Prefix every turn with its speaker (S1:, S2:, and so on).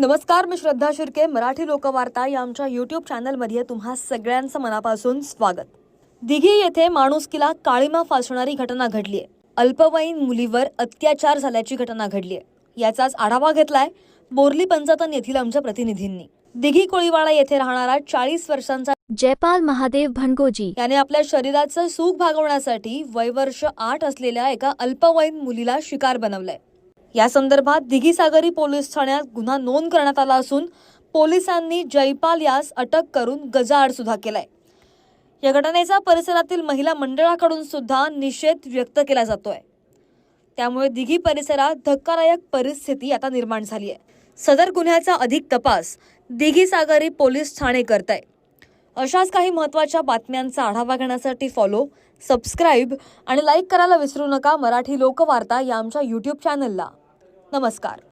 S1: नमस्कार मी श्रद्धा शिर्के मराठी लोकवार्ता या आमच्या यूट्यूब चॅनलमध्ये तुम्हा सगळ्यांचं मनापासून स्वागत. दिघी येथे माणुसकीला काळीमा फासणारी घटना घडली आहे अल्पवयीन मुलीवर अत्याचार झाल्याची घटना घडली आहे याचाच आढावा घेतलाय बोरली पंचायतन येथील आमच्या प्रतिनिधींनी. दिघी कोळीवाडा येथे राहणारा चाळीस वर्षांचा
S2: जयपाल महादेव भणगोजी.
S1: याने आपल्या शरीराचं सुख भागवण्यासाठी वयवर्ष आठ असलेल्या एका अल्पवयीन मुलीला शिकार बनवलंय. या संदर्भात दिघी सागरी पोलीस ठाण्यात गुन्हा नोंद करण्यात आला असून पोलिसांनी जयपाल यास अटक करून गजाआड सुद्धा केलाय. या घटनेचा परिसरातील महिला मंडळाकडून सुद्धा निषेध व्यक्त केला जातोय. त्यामुळे दिघी परिसरात धक्कादायक परिस्थिती आता निर्माण झाली आहे सदर गुन्ह्याचा अधिक तपास दिघी सागरी पोलीस ठाणे करत आहे अशाच काही महत्त्वाच्या बातम्यांचा आढावा घेण्यासाठी फॉलो सबस्क्राईब आणि लाईक करायला विसरू नका मराठी लोकवार्ता या आमच्या यूट्यूब चॅनलला नमस्कार.